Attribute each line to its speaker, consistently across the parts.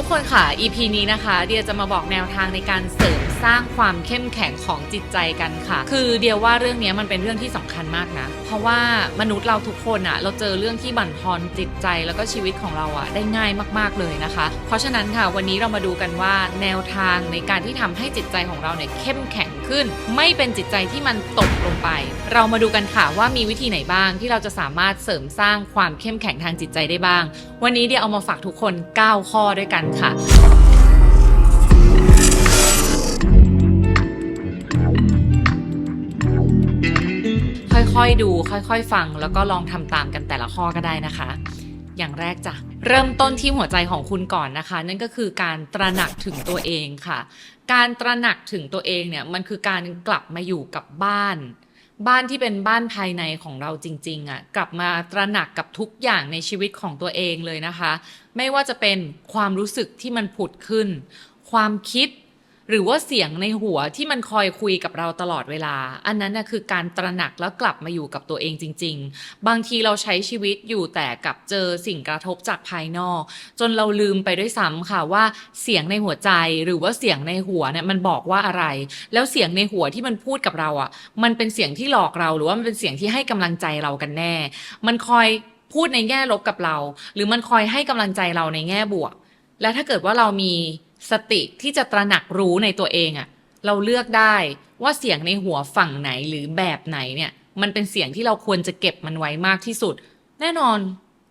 Speaker 1: ทุกคนค่ะ EP นี้นะคะ เดียจะมาบอกแนวทางในการเสริมสร้างความเข้มแข็งของจิตใจกันค่ะ คือเดียว่าเรื่องนี้มันเป็นเรื่องที่สำคัญมากนะ เพราะว่ามนุษย์เราทุกคนอะเราเจอเรื่องที่บั่นทอนจิตใจแล้วก็ชีวิตของเราอะได้ง่ายมาก ๆเลยนะคะ เพราะฉะนั้นค่ะวันนี้เรามาดูกันว่าแนวทางในการที่ทำให้จิตใจของเราเนี่ยเข้มแข็ง ขึ้น ไม่เป็นจิตใจที่มันตกลงไป เรามาดูกันค่ะว่ามีวิธีไหนบ้างที่เราจะสามารถเสริมสร้างความเข้มแข็งทางจิตใจได้บ้าง วันนี้เดี๋ยวเอามาฝากทุกคน 9 ข้อด้วยกันค่ะค่อยๆดูค่อยๆ ฟัง แล้วก็ลองทำตามกันแต่ละข้อก็ได้นะคะ อย่างแรกจ้ะเริ่มต้นที่หัวใจของคุณก่อนนะคะ นั่นก็คือการตระหนักถึงตัวเองค่ะ การตระหนักถึงตัวเองเนี่ยมันคือการกลับมาอยู่กับบ้าน บ้านที่เป็นบ้านภายในของเราจริงๆอะกลับมาตระหนักกับทุกอย่างในชีวิตของตัวเองเลยนะคะ ไม่ว่าจะเป็นความรู้สึกที่มันผุดขึ้น ความคิด หรือว่าเสียงในหัวที่มันคอยคุยกับเราตลอดเวลา อันนั้นนะคือการตระหนักแล้วกลับมาอยู่กับตัวเองจริง ๆ บางทีเราใช้ชีวิตอยู่แต่กับเจอสิ่งกระทบจากภายนอก จนเราลืมไปด้วยซ้ำค่ะว่าเสียงในหัวใจหรือว่าเสียงในหัวเนี่ยมันบอกว่าอะไร แล้วเสียงในหัวที่มันพูดกับเราอะ มันเป็นเสียงที่หลอกเราหรือว่ามันเป็นเสียงที่ให้กำลังใจเรากันแน่ มันคอยพูดในแง่ลบกับเรา หรือมันคอยให้กำลังใจเราในแง่บวก และถ้าเกิดว่าเรามี สติที่จะตระหนักรู้ในตัวเองอะเราเลือกได้ว่าเสียงในหัวฝั่งไหนหรือแบบไหนเนี่ย มันเป็นเสียงที่เราควรจะเก็บมันไว้มากที่สุด แน่นอน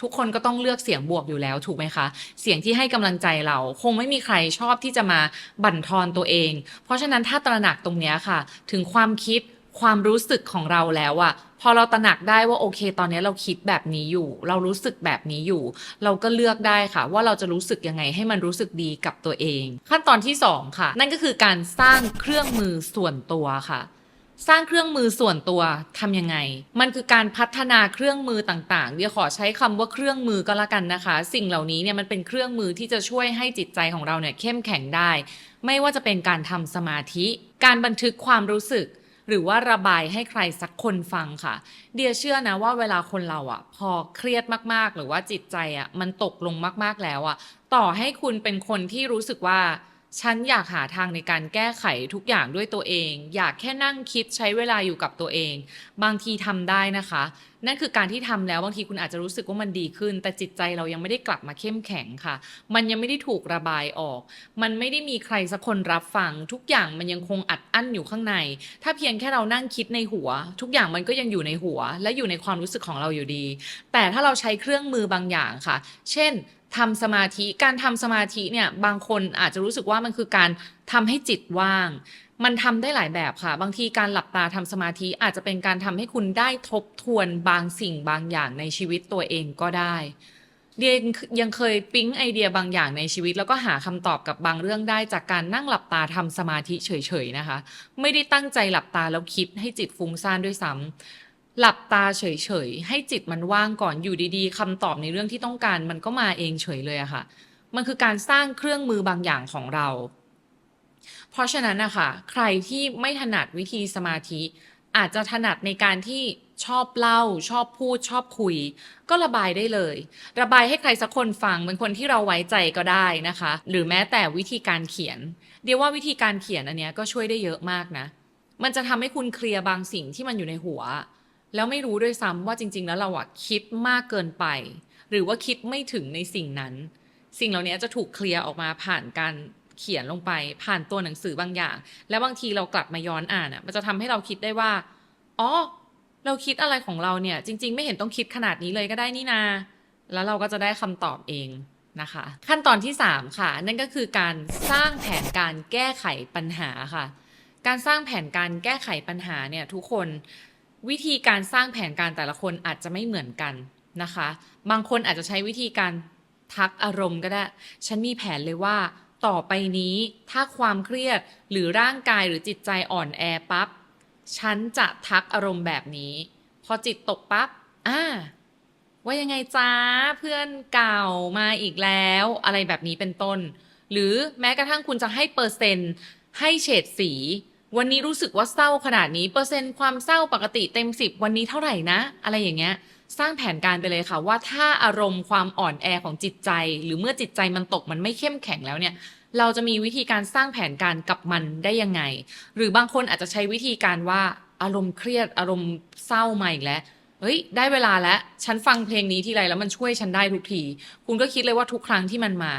Speaker 1: ทุกคนก็ต้องเลือกเสียงบวกอยู่แล้วถูกไหมคะ เสียงที่ให้กำลังใจเราคงไม่มีใครชอบที่จะมาบั่นทอนตัวเอง เพราะฉะนั้นถ้าตระหนักตรงนี้ค่ะ ถึงความคิด ความรู้สึกของเราแล้วอะพอเราตระหนักได้ว่าโอเค ตอนนี้เราคิดแบบนี้อยู่ เรารู้สึกแบบนี้อยู่ เราก็เลือกได้ค่ะ ว่าเราจะรู้สึกยังไงให้มันรู้สึกดีกับตัวเอง ขั้นตอนที่สองค่ะ นั่นก็คือการสร้างเครื่องมือส่วนตัวค่ะสร้างเครื่องมือส่วนตัวทำยังไง มันคือการพัฒนาเครื่องมือต่างๆ เดี๋ยวขอใช้คำว่าเครื่องมือก็แล้วกันนะคะ สิ่งเหล่านี้เนี่ยมันเป็นเครื่องมือที่จะช่วยให้จิตใจของเราเนี่ยเข้มแข็งได้ ไม่ว่าจะเป็นการทำสมาธิ การบันทึกความรู้สึก หรือว่าระบายให้ใครสักคนฟังค่ะ เดียเชื่อนะว่าเวลาคนเราอะพอเครียดมากๆ หรือว่าจิตใจอะมันตกลงมากๆแล้วอะต่อให้คุณเป็นคนที่รู้สึกว่า ฉันอยากหาทางในการแก้ไขทุกอย่างด้วยตัวเอง อยากแค่นั่งคิดใช้เวลาอยู่กับตัวเอง บางทีทำได้นะคะ นั่นคือการที่ทำแล้วบางทีคุณอาจจะรู้สึกว่ามันดีขึ้น แต่จิตใจเรายังไม่ได้กลับมาเข้มแข็งค่ะ มันยังไม่ได้ถูกระบายออก มันไม่ได้มีใครสักคนรับฟัง ทุกอย่างมันยังคงอัดอั้นอยู่ข้างใน ถ้าเพียงแค่เรานั่งคิดในหัว ทุกอย่างมันก็ยังอยู่ในหัว และอยู่ในความรู้สึกของเราอยู่ดี แต่ถ้าเราใช้เครื่องมือบางอย่างค่ะ เช่น ทำสมาธิการทำสมาธิเนี่ยบางคนอาจจะรู้สึกว่ามันคือการทำให้จิตว่าง มันทำได้หลายแบบค่ะ บางทีการหลับตาทำสมาธิอาจจะเป็นการทำให้คุณได้ทบทวนบางสิ่งบางอย่างในชีวิตตัวเองก็ได้เดียยังเคยปิ๊งไอเดียบางอย่างในชีวิต แล้วก็หาคำตอบกับบางเรื่องได้จากการนั่งหลับตาทำสมาธิเฉยๆนะคะ ไม่ได้ตั้งใจหลับตาแล้วคิดให้จิตฟุ้งซ่านด้วยซ้ำ หลับตาเฉยๆ ให้จิตมันว่างก่อนอยู่ดีๆคำตอบในเรื่องที่ต้องการ มันก็มาเองเฉยเลยอะค่ะ มันคือการสร้างเครื่องมือบางอย่างของเรา เพราะฉะนั้นนะคะใครที่ไม่ถนัดวิธีสมาธิ อาจจะถนัดในการที่ชอบเล่า ชอบพูด ชอบคุย ก็ระบายได้เลย ระบายให้ใครสักคนฟังเป็นคนที่เราไว้ใจก็ได้นะคะ หรือแม้แต่วิธีการเขียน เดี๋ยวว่าวิธีการเขียนอันเนี้ยก็ช่วยได้เยอะมากนะ มันจะทำให้คุณเคลียร์บางสิ่งที่มันอยู่ในหัว แล้วไม่รู้ด้วยซ้ำว่าจริง ๆ แล้วเราอะคิดมากเกินไป หรือว่าคิดไม่ถึงในสิ่งนั้น สิ่งเหล่านี้จะถูกเคลียร์ออกมาผ่านการเขียนลงไป ผ่านตัวหนังสือบางอย่าง แล้วบางทีเรากลับมาย้อนอ่านอะมันจะทำให้เราคิดได้ว่าอ๋อเราคิดอะไรของเราเนี่ย จริง ๆ ไม่เห็นต้องคิดขนาดนี้เลยก็ได้นี่นา แล้วเราก็จะได้คำตอบเองนะคะ ขั้นตอนที่ 3 ค่ะ นั่นก็คือการสร้างแผนการแก้ไขปัญหาค่ะ การสร้างแผนการแก้ไขปัญหาเนี่ยทุกคน วิธีการสร้างแผนการแต่ละคนอาจจะไม่เหมือนกันนะคะ บางคนอาจจะใช้วิธีการทักอารมณ์ก็ได้ ฉันมีแผนเลยว่าต่อไปนี้ถ้าความเครียดหรือร่างกายหรือจิตใจอ่อนแอปั๊บฉันจะทักอารมณ์แบบนี้ พอจิตตกปั๊บอ่าว่ายังไงจ้าเพื่อนเก่ามาอีกแล้ว อะไรแบบนี้เป็นต้น หรือแม้กระทั่งคุณจะให้เปอร์เซ็นต์ให้เฉดสี วันนี้รู้สึกว่าเศร้าขนาดนี้เปอร์เซ็นต์ความเศร้าปกติเต็มสิบวันนี้เท่าไหร่นะ อะไรอย่างเงี้ย สร้างแผนการไปเลยค่ะว่าถ้าอารมณ์ความอ่อนแอของจิตใจ หรือเมื่อจิตใจมันตกมันไม่เข้มแข็งแล้วเนี่ย เราจะมีวิธีการสร้างแผนการกับมันได้ยังไง หรือบางคนอาจจะใช้วิธีการว่าอารมณ์เครียดอารมณ์เศร้ามาอีกแล้วเฮ้ย ได้เวลาแล้ว ฉันฟังเพลงนี้ทีไรแล้วมันช่วยฉันได้ทุกที คุณก็คิดเลยว่าทุกครั้งที่มันมา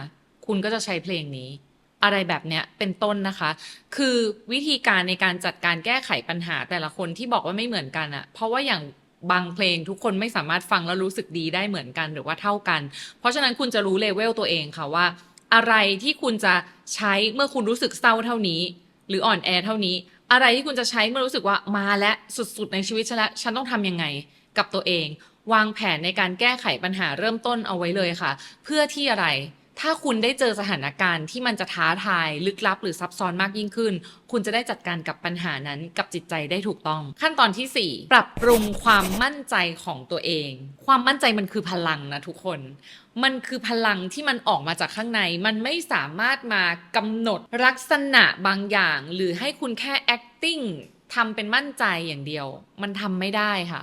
Speaker 1: คุณก็จะใช้เพลงนี้ อะไรแบบเนี้ยเป็นต้นนะคะ คือวิธีการในการจัดการแก้ไขปัญหาแต่ละคนที่บอกว่าไม่เหมือนกันอะเพราะว่าอย่างบางเพลงทุกคนไม่สามารถฟังแล้วรู้สึกดีได้เหมือนกันหรือว่าเท่ากัน เพราะฉะนั้นคุณจะรู้เลเวลตัวเองค่ะว่า อะไรที่คุณจะใช้เมื่อคุณรู้สึกเศร้าเท่านี้ หรืออ่อนแอเท่านี้ อะไรที่คุณจะใช้เมื่อรู้สึกว่ามาและสุดๆในชีวิตฉันแล้วฉันต้องทำยังไงกับตัวเอง วางแผนในการแก้ไขปัญหาเริ่มต้นเอาไว้เลยค่ะ เพื่อที่อะไร ถ้าคุณได้เจอสถานการณ์ที่มันจะท้าทายลึกลับหรือซับซ้อนมากยิ่งขึ้น คุณจะได้จัดการกับปัญหานั้นกับจิตใจได้ถูกต้อง ขั้นตอนที่ 4 ปรับปรุงความมั่นใจของตัวเอง ความมั่นใจมันคือพลังนะทุกคน มันคือพลังที่มันออกมาจากข้างใน มันไม่สามารถมากำหนดลักษณะบางอย่าง หรือให้คุณแค่ acting ทำเป็นมั่นใจอย่างเดียว มันทำไม่ได้ค่ะ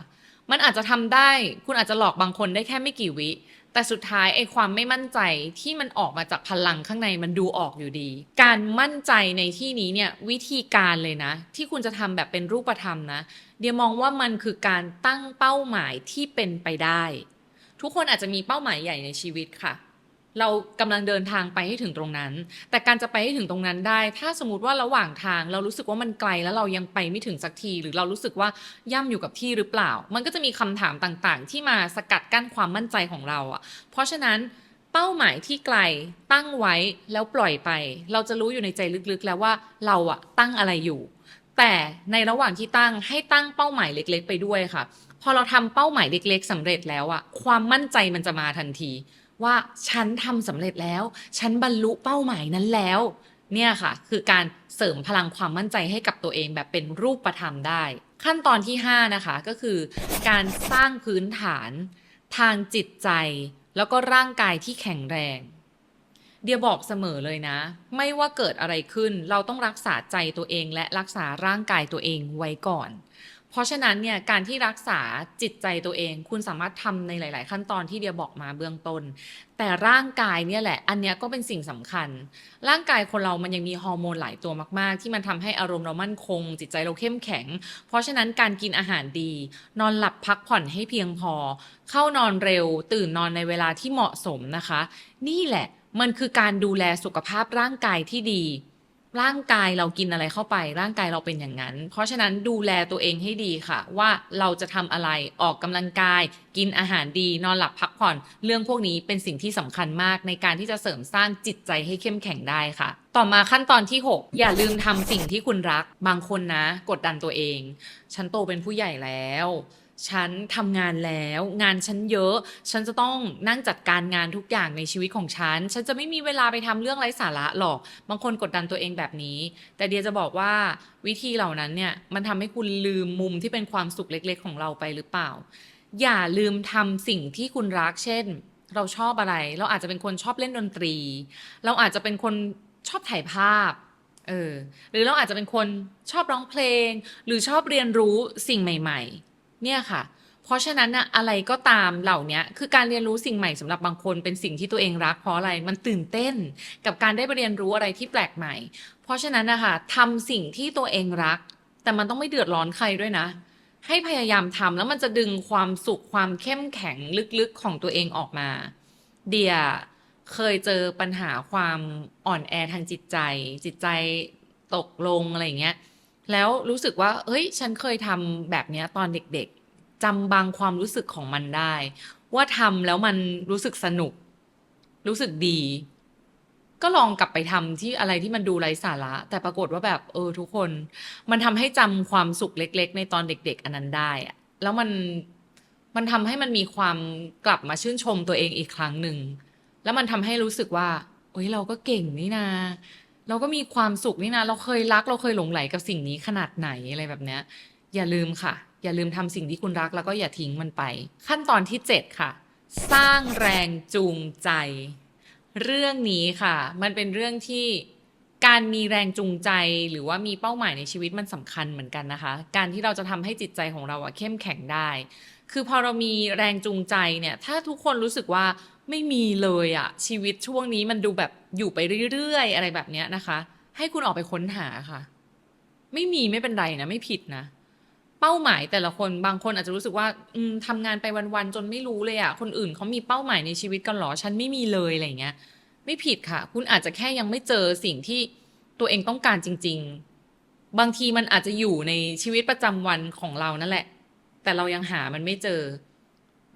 Speaker 1: มันอาจจะทำได้ คุณอาจจะหลอกบางคนได้แค่ไม่กี่วิ แต่สุดท้ายไอ้ความไม่มั่นใจที่มันออกมาจากพลังข้างในมันดูออกอยู่ดี การมั่นใจในที่นี้เนี่ยวิธีการเลยนะ ที่คุณจะทำแบบเป็นรูปธรรมนะ เดียมองว่ามันคือการตั้งเป้าหมายที่เป็นไปได้ ทุกคนอาจจะมีเป้าหมายใหญ่ในชีวิตค่ะ เรากำลังเดินทางไปให้ถึงตรงนั้น แต่การจะไปให้ถึงตรงนั้นได้ ถ้าสมมติว่าระหว่างทางเรารู้สึกว่ามันไกลแล้วเรายังไปไม่ถึงสักที หรือเรารู้สึกว่าย่ำอยู่กับที่หรือเปล่า มันก็จะมีคำถามต่างๆ ที่มาสกัดกั้นความมั่นใจของเราอะ เพราะฉะนั้นเป้าหมายที่ไกลตั้งไว้แล้วปล่อยไป เราจะรู้อยู่ในใจลึกๆแล้วว่าเราอะตั้งอะไรอยู่ แต่ในระหว่างที่ตั้งให้ตั้งเป้าหมายเล็ก ๆ ไปด้วยค่ะ พอเราทำเป้าหมายเล็ก ๆสำเร็จแล้วอะความมั่นใจมันจะมาทันที ว่าฉันทำสำเร็จแล้ว ฉันบรรลุเป้าหมายนั้นแล้ว เนี่ยค่ะ คือการเสริมพลังความมั่นใจให้กับตัวเองแบบเป็นรูปธรรมได้ ขั้นตอนที่ 5 นะคะก็คือ การสร้างพื้นฐานทางจิตใจ แล้วก็ร่างกายที่แข็งแรง เดียบอกเสมอเลยนะ ไม่ว่าเกิดอะไรขึ้นเราต้องรักษาใจตัวเองและรักษาร่างกายตัวเองไว้ก่อน เพราะฉะนั้นเนี่ยการที่รักษาจิตใจตัวเอง คุณสามารถทำในหลาย ๆ ขั้นตอนที่เดียบอกมาเบื้องต้น แต่ร่างกายเนี่ยแหละ อันเนี้ยก็เป็นสิ่งสำคัญ ร่างกายคนเรามันยังมีฮอร์โมนหลายตัวมาก ๆ ที่มันทำให้อารมณ์เรามั่นคง จิตใจเราเข้มแข็ง เพราะฉะนั้นการกินอาหารดี นอนหลับพักผ่อนให้เพียงพอ เข้านอนเร็ว ตื่นนอนในเวลาที่เหมาะสมนะคะ นี่แหละมันคือการดูแลสุขภาพร่างกายที่ดี ร่างกายเรากินอะไรเข้าไป ร่างกายเราเป็นอย่างนั้น เพราะฉะนั้นดูแลตัวเองให้ดีค่ะ ว่าเราจะทำอะไรออกกำลังกาย กินอาหารดี นอนหลับพักผ่อน เรื่องพวกนี้เป็นสิ่งที่สำคัญมากในการที่จะเสริมสร้างจิตใจให้เข้มแข็งได้ค่ะ ต่อมาขั้นตอนที่ 6 อย่าลืมทำสิ่งที่คุณรักบางคนนะ กดดันตัวเอง ฉันโตเป็นผู้ใหญ่แล้ว ฉันทำงานแล้ว งานฉันเยอะ ฉันจะต้องนั่งจัดการงานทุกอย่างในชีวิตของฉัน ฉันจะไม่มีเวลาไปทำเรื่องไร้สาระหรอก บางคนกดดันตัวเองแบบนี้ แต่เดียจะบอกว่าวิธีเหล่านั้นเนี่ยมันทำให้คุณลืมมุมที่เป็นความสุขเล็กๆ ของเราไปหรือเปล่า อย่าลืมทำสิ่งที่คุณรัก เช่น เราชอบอะไร เราอาจจะเป็นคนชอบเล่นดนตรี เราอาจจะเป็นคนชอบถ่ายภาพเออหรือเราอาจจะเป็นคนชอบร้องเพลง หรือชอบเรียนรู้สิ่งใหม่ ๆ เนี่ยค่ะ เพราะฉะนั้นนะอะไรก็ตามเหล่านี้คือการเรียนรู้สิ่งใหม่สำหรับบางคนเป็นสิ่งที่ตัวเองรักเพราะอะไรมันตื่นเต้น กับการได้ไปเรียนรู้อะไรที่แปลกใหม่ เพราะฉะนั้นนะคะทำสิ่งที่ตัวเองรัก แต่มันต้องไม่เดือดร้อนใครด้วยนะ ให้พยายามทำแล้วมันจะดึงความสุขความเข้มแข็งลึกๆของตัวเองออกมา เดียเคยเจอปัญหาความอ่อนแอทางจิตใจ จิตใจตกลงอะไรอย่างเงี้ย แล้วรู้สึกว่าเฮ้ย ฉันเคยทำแบบนี้ตอนเด็กๆจำบางความรู้สึกของมันได้ ว่าทำแล้วมันรู้สึกสนุก รู้สึกดี ก็ลองกลับไปทำที่อะไรที่มันดูไร้สาระ แต่ปรากฏว่าแบบเออทุกคน มันทำให้จำความสุขเล็ก ๆ ในตอนเด็ก ๆ อันนั้นได้อะแล้วมันมันทำให้มันมีความกลับมาชื่นชมตัวเองอีกครั้งหนึ่ง แล้วมันทำให้รู้สึกว่าเอ้ยเราก็เก่งนี่นา เราก็มีความสุขนี่นะ เราเคยรักเราเคยหลงไหลกับสิ่งนี้ขนาดไหนอะไรแบบเนี้ย อย่าลืมค่ะ อย่าลืมทำสิ่งที่คุณรักแล้วก็อย่าทิ้งมันไป ขั้นตอนที่ 7 ค่ะ สร้างแรงจูงใจ เรื่องนี้ค่ะ มันเป็นเรื่องที่การมีแรงจูงใจหรือว่ามีเป้าหมายในชีวิตมันสำคัญเหมือนกันนะคะ การที่เราจะทำให้จิตใจของเราอะเข้มแข็งได้ คือพอเรามีแรงจูงใจเนี่ย ถ้าทุกคนรู้สึกว่า ไม่มีเลยอะชีวิตช่วงนี้มันดูแบบอยู่ไปเรื่อยๆ อะไรแบบเนี้ยนะคะ ให้คุณออกไปค้นหาค่ะ ไม่มีไม่เป็นไรนะไม่ผิดนะ เป้าหมายแต่ละคนบางคนอาจจะรู้สึกว่า อืมทำงานไปวันๆจนไม่รู้เลยอะคนอื่นเขามีเป้าหมายในชีวิตกันหรอฉันไม่มีเลยอะไรเงี้ย ไม่ผิดค่ะ คุณอาจจะแค่ยังไม่เจอสิ่งที่ตัวเองต้องการจริง ๆ บางทีมันอาจจะอยู่ในชีวิตประจำวันของเรานั่นแหละ แต่เรายังหามันไม่เจอ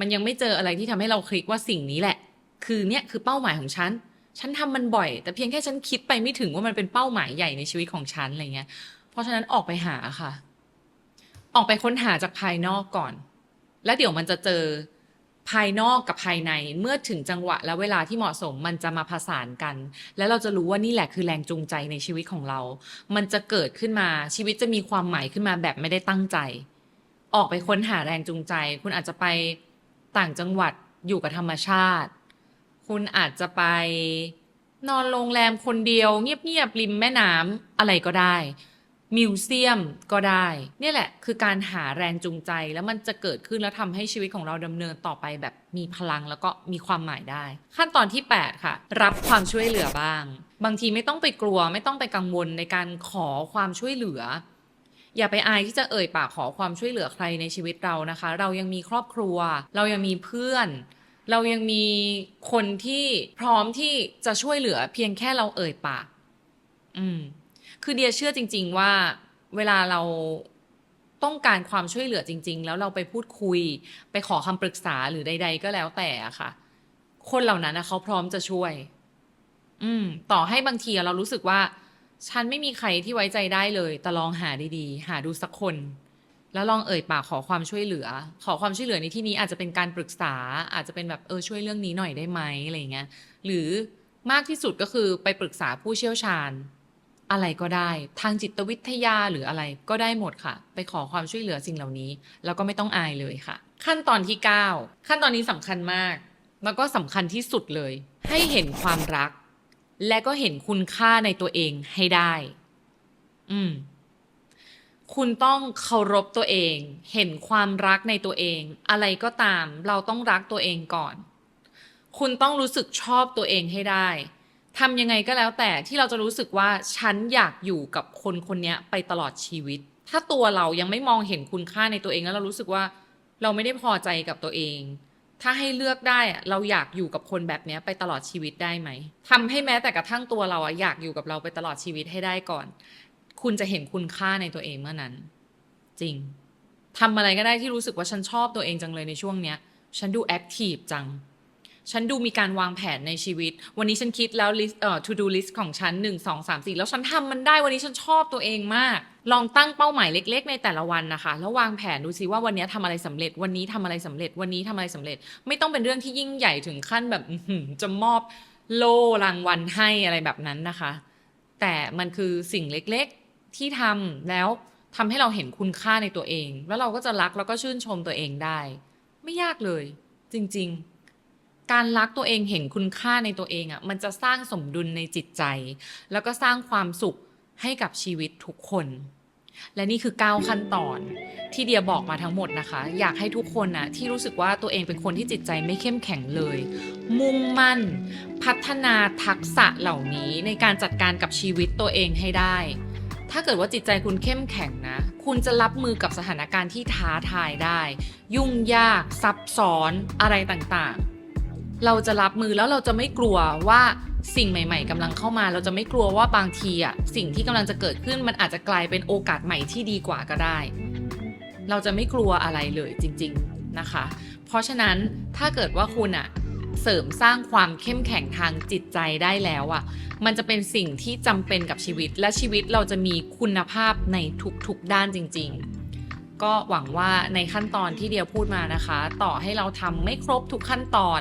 Speaker 1: มันยังไม่เจออะไรที่ทำให้เราคลิกว่าสิ่งนี้แหละ คือเนี่ยคือเป้าหมายของฉัน ฉันทำมันบ่อย แต่เพียงแค่ฉันคิดไปไม่ถึงว่ามันเป็นเป้าหมายใหญ่ในชีวิตของฉันอะไรเงี้ย เพราะฉะนั้นออกไปหาค่ะ ออกไปค้นหาจากภายนอกก่อน แล้วเดี๋ยวมันจะเจอภายนอกกับภายในเมื่อถึงจังหวะและเวลาที่เหมาะสมมันจะมาผสานกัน แล้วเราจะรู้ว่านี่แหละคือแรงจูงใจในชีวิตของเรา มันจะเกิดขึ้นมาชีวิตจะมีความหมายขึ้นมาแบบไม่ได้ตั้งใจ ออกไปค้นหาแรงจูงใจ คุณอาจจะไป ต่างจังหวัดอยู่กับธรรมชาติ คุณอาจจะไปนอนโรงแรมคนเดียว เงียบๆริมแม่น้ำอะไรก็ได้ มิวเซียมก็ได้ เนี่ยแหละ คือการหาแรงจูงใจแล้วมันจะเกิดขึ้นแล้วทำให้ชีวิตของเราดำเนินต่อไปแบบมีพลังแล้วก็มีความหมายได้ ขั้นตอนที่ 8 ค่ะ รับความช่วยเหลือบ้าง บางทีไม่ต้องไปกลัว ไม่ต้องไปกังวลในการขอความช่วยเหลือ อย่าไปอายที่จะเอ่ยปากขอความช่วยเหลือใครในชีวิตเรานะคะ เรายังมีครอบครัว เรายังมีเพื่อน เรายังมีคนที่พร้อมที่จะช่วยเหลือเพียงแค่เราเอ่ยปาก อืม คือเดียเชื่อจริง ๆ ว่าเวลาเราต้องการความช่วยเหลือจริง ๆ แล้วเราไปพูดคุย ไปขอคำปรึกษาหรือใด ๆ ก็แล้วแต่ค่ะ คนเหล่านั้นนะเขาพร้อมจะช่วย อืม ต่อให้บางทีเรารู้สึกว่า ฉันไม่มีใครที่ไว้ใจได้เลย แต่ลองหาดีๆ หาดูสักคน แล้วลองเอ่ยปากขอความช่วยเหลือ ขอความช่วยเหลือในที่นี้อาจจะเป็นการปรึกษา อาจจะเป็นแบบเออช่วยเรื่องนี้หน่อยได้ไหมอะไรเงี้ย หรือมากที่สุดก็คือไปปรึกษาผู้เชี่ยวชาญ อะไรก็ได้ ทางจิตวิทยาหรืออะไรก็ได้หมดค่ะ ไปขอความช่วยเหลือสิ่งเหล่านี้ แล้วก็ไม่ต้องอายเลยค่ะ ขั้นตอนที่ 9 ขั้นตอนนี้สำคัญมาก แล้วก็สำคัญที่สุดเลย ให้เห็นความรัก และก็เห็นคุณค่าในตัวเองให้ได้ อืม คุณต้องเคารพตัวเอง เห็นความรักในตัวเอง อะไรก็ตาม เราต้องรักตัวเองก่อน คุณต้องรู้สึกชอบตัวเองให้ได้ทำยังไงก็แล้วแต่ที่เราจะรู้สึกว่าฉันอยากอยู่กับคนคนนี้ไปตลอดชีวิต ถ้าตัวเรายังไม่มองเห็นคุณค่าในตัวเองแล้วเรารู้สึกว่าเราไม่ได้พอใจกับตัวเอง ถ้าให้เลือกได้อะเราอยากอยู่กับคนแบบเนี้ยไปตลอดชีวิตได้ไหมทำให้แม้แต่กระทั่งตัวเราอะอยากอยู่กับเราไปตลอดชีวิตให้ได้ก่อน คุณจะเห็นคุณค่าในตัวเองเมื่อนั้น จริงทำอะไรก็ได้ที่รู้สึกว่าฉันชอบตัวเองจังเลยในช่วงเนี้ย ฉันดูแอคทีฟจัง ฉันดูมีการวางแผนในชีวิต วันนี้ฉันคิดแล้วลิส์เอ่อ to do list ของฉันหนึ่งสองสามสี่แล้วฉันทำมันได้วันนี้ฉันชอบตัวเองมาก ลองตั้งเป้าหมายเล็ก ๆ ในแต่ละวันนะคะ แล้ววางแผนดูซิว่าวันนี้ทำอะไรสำเร็จ วันนี้ทำอะไรสำเร็จ วันนี้ทำอะไรสำเร็จ ไม่ต้องเป็นเรื่องที่ยิ่งใหญ่ถึงขั้นแบบอื้อหือจะมอบโล่รางวัลให้อะไรแบบนั้นนะคะ แต่มันคือสิ่งเล็กๆที่ทำแล้วทำให้เราเห็นคุณค่าในตัวเอง แล้วเราก็จะรักแล้วก็ชื่นชมตัวเองได้ ไม่ยากเลย จริง ๆ การรักตัวเองเห็นคุณค่าในตัวเองอะ่ะมันจะสร้างสมดุลในจิตใจ แล้วก็สร้างความสุขให้กับชีวิตทุกคน และนี่คือ 9 ขั้นตอนที่เดียบอกมาทั้งหมดนะคะ อยากให้ทุกคนนะที่รู้สึกว่าตัวเองเป็นคนที่จิตใจไม่เข้มแข็งเลย มุ่งมั่น พัฒนาทักษะเหล่านี้ในการจัดการกับชีวิตตัวเองให้ได้ ถ้าเกิดว่าจิตใจคุณเข้มแข็งนะ คุณจะรับมือกับสถานการณ์ที่ท้าทายได้ ยุ่งยากซับซ้อนอะไรต่างๆ เราจะรับมือแล้วเราจะไม่กลัวว่าสิ่งใหม่ ๆกำลังเข้ามา เราจะไม่กลัวว่าบางทีอะสิ่งที่กำลังจะเกิดขึ้นมันอาจจะกลายเป็นโอกาสใหม่ที่ดีกว่าก็ได้ เราจะไม่กลัวอะไรเลยจริง ๆนะคะ เพราะฉะนั้นถ้าเกิดว่าคุณอะเสริมสร้างความเข้มแข็งทางจิตใจได้แล้วอะ มันจะเป็นสิ่งที่จำเป็นกับชีวิต และชีวิตเราจะมีคุณภาพในทุกๆด้านจริง ๆ ก็หวังว่าในขั้นตอนที่เดียวพูดมานะคะ ต่อให้เราทำไม่ครบทุกขั้นตอน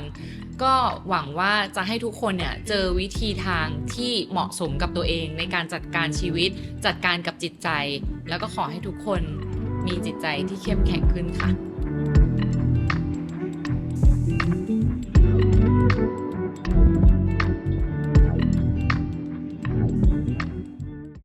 Speaker 1: ก็หวังว่าจะให้ทุกคนเนี่ยเจอวิธีทางที่เหมาะสมกับตัวเอง ในการจัดการชีวิต จัดการกับจิตใจ แล้วก็ขอให้ทุกคนมีจิตใจที่เข้มแข็งขึ้นค่ะ